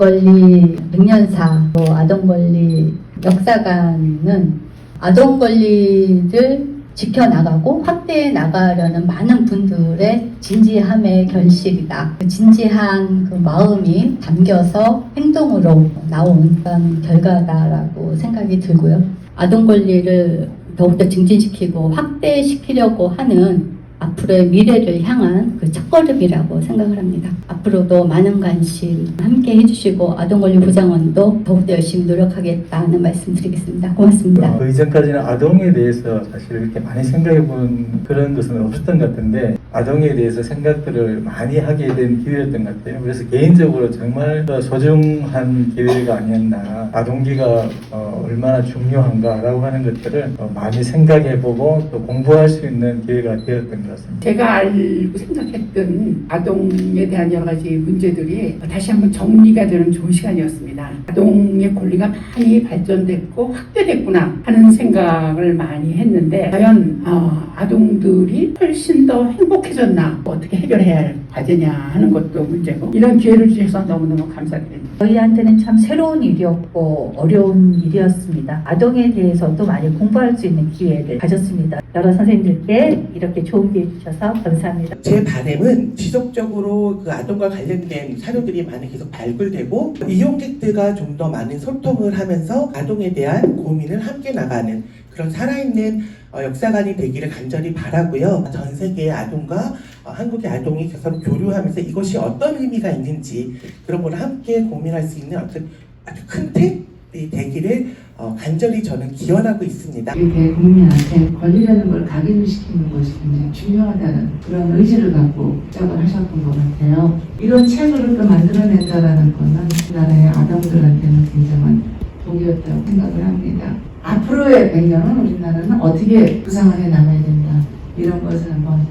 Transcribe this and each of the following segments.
아동권리 능년사, 또 아동권리 역사관은 아동권리를 지켜나가고 확대해 나가려는 많은 분들의 진지함의 결실이다. 그 진지한 그 마음이 담겨서 행동으로 나온 결과다라고 생각이 들고요. 아동 권리를 더욱더 증진시키고 확대시키려고 하는 앞으로의 미래를 향한 그 첫걸음이라고 생각을 합니다. 앞으로도 많은 관심 함께 해주시고 아동권리 보장원도 더욱더 열심히 노력하겠다는 말씀 드리겠습니다. 고맙습니다. 그 이전까지는 아동에 대해서 사실 이렇게 많이 생각해 본 그런 것은 없었던 것 같은데 아동에 대해서 생각들을 많이 하게 된 기회였던 것 같아요. 그래서 개인적으로 정말 더 소중한 기회가 아니었나 아동기가 어, 얼마나 중요한가라고 하는 것들을 어, 많이 생각해보고 또 공부할 수 있는 기회가 되었던 것 같습니다. 제가 알고 생각했던 아동에 대한 여러 가지 문제들이 다시 한번 정리가 되는 좋은 시간이었습니다. 아동의 권리가 많이 발전됐고 확대됐구나 하는 생각을 많이 했는데 과연 어, 아동들이 훨씬 더 행복 해졌나 어떻게 해결해야 할 과제냐 하는 것도 문제고 이런 기회를 주셔서 너무너무 감사드립니다. 저희한테는 참 새로운 일이었고 어려운 일이었습니다. 아동에 대해서도 많이 공부할 수 있는 기회를 가졌습니다. 여러 선생님들께 이렇게 좋은 기회 주셔서 감사합니다. 제 바람은 지속적으로 그 아동과 관련된 사료들이 많이 계속 발굴되고 이용객들과 좀 더 많은 소통을 하면서 아동에 대한 고민을 함께 나가는 그런 살아있는 어, 역사관이 되기를 간절히 바라고요. 전 세계의 아동과 어, 한국의 아동이 서로 교류하면서 이것이 어떤 의미가 있는지 그런 걸 함께 고민할 수 있는 어떤 아주 큰 탭이 되기를 어, 간절히 저는 기원하고 있습니다. 이렇게 국민한테 권리라는 걸 각인시키는 것이 굉장히 중요하다는 그런 의지를 갖고 시작을 하셨던 것 같아요. 이런 책을 또 만들어낸다라는 것은 우리나라의 아동들한테는 굉장한 복이었다고 생각을 합니다. 앞으로의 100년은 우리나라는 어떻게 해 나가야 된다. 이런 것을 한번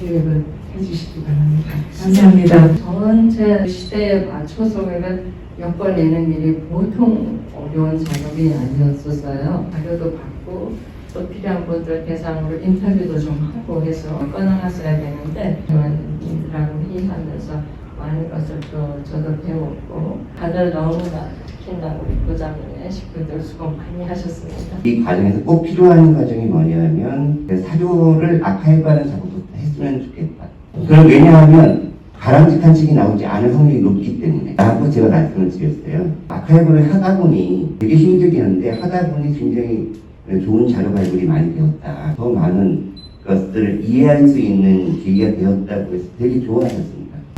계획을 해주시기 바랍니다. 감사합니다. 전체 시대에 맞춰서 우리가 여권 내는 일이 보통 어려운 작업이 아니었었어요. 자료도 받고 또 필요한 분들 대상으로 인터뷰도 좀 하고 해서 꺼내놨어야 되는데 의원님들하고 회의하면서 많은 것을 또 저도 배웠고 다들 너무나 특히나 우리 부장님의 식구들 수고 많이 하셨습니다. 이 과정에서 꼭 필요한 과정이 뭐냐면 그 사료를 아카이브하는 작업부터 했으면 좋겠다. 그럼 왜냐하면 바람직한 책이 나오지 않을 확률이 높기 때문에 라고 제가 말씀을 드렸어요. 아카이브를 하다 보니 되게 힘들겠는데 하다 보니 굉장히 좋은 자료 발굴이 많이 되었다. 더 많은 것들을 이해할 수 있는 계기가 되었다고 해서 되게 좋아하셨습니다.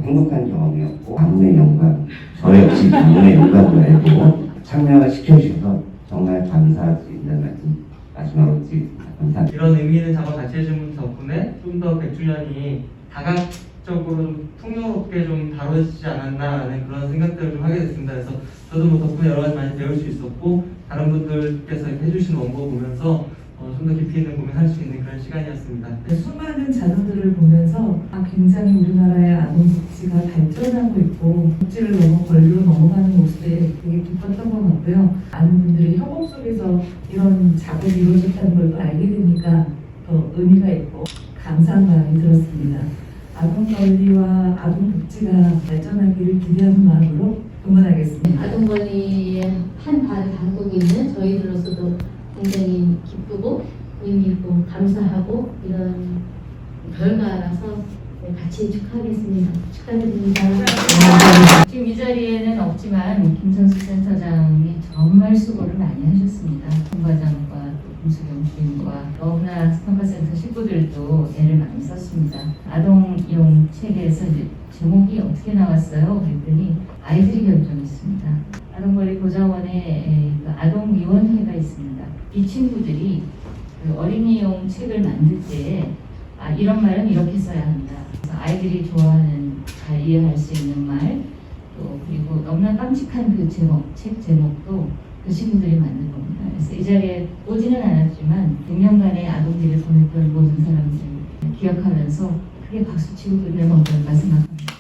행복한 경험이었고 가문의 영광, 저 역시 가문의 영광을 알고 참여를 시켜주셔서 정말 있는 말씀 마지막으로 드리겠습니다. 감사합니다. 이런 의미 있는 작업 같이 분 덕분에 좀 더 100주년이 다각적으로 좀 풍요롭게 좀 다뤄지지 않았나라는 그런 생각들을 좀 하게 됐습니다. 그래서 저도 뭐 덕분에 여러 가지 많이 배울 수 있었고 다른 분들께서 해주신 원고 보면서 어, 좀 더 깊이 있는 고민할 수 있는 그런 시간이었습니다. 수많은 자료들을 보면서 아, 굉장히 우리나라의 아동복지가 발전하고 있고 복지를 넘어 권리로 넘어가는 모습에 되게 기뻤던 것 같고요. 많은 분들이 협업 속에서 이런 작업이 이루어졌다는 걸 또 알게 되니까 더 의미가 있고 감사한 마음이 들었습니다. 아동 권리와 아동 복지가 발전하기를 기대하는 마음으로 응원하겠습니다. 아동 권리에 한 발을 담고 있는 저희들로서도 굉장히 기쁘고 의미 있고 감사하고 이런 결과라서 네, 같이 축하하겠습니다. 축하드립니다. 지금 이 자리에는 없지만 김선수 센터장이 정말 수고를 많이 하셨습니다. 공과장과 또 김수경 주임과 너무나 스턴바센터 식구들도 애를 많이 썼습니다. 아동용 책에서 이제 제목이 어떻게 나왔어요? 그랬더니 아이들이 결정했습니다. 아동권리 보장원에 에, 그 아동위원회가 있습니다. 이 친구들이 그 어린이용 책을 만들 때 아, 이런 말은 이렇게 써야 한다. 그래서 아이들이 좋아하는 잘 이해할 수 있는 말, 또 그리고 너무나 깜찍한 그 제목, 책 제목도 그 친구들이 만든 겁니다. 그래서 이 자리에 오지는 않았지만 6년간의 아동들을 보냈던 모든 사람들 기억하면서 크게 박수치고 끝내는 걸 생각합니다.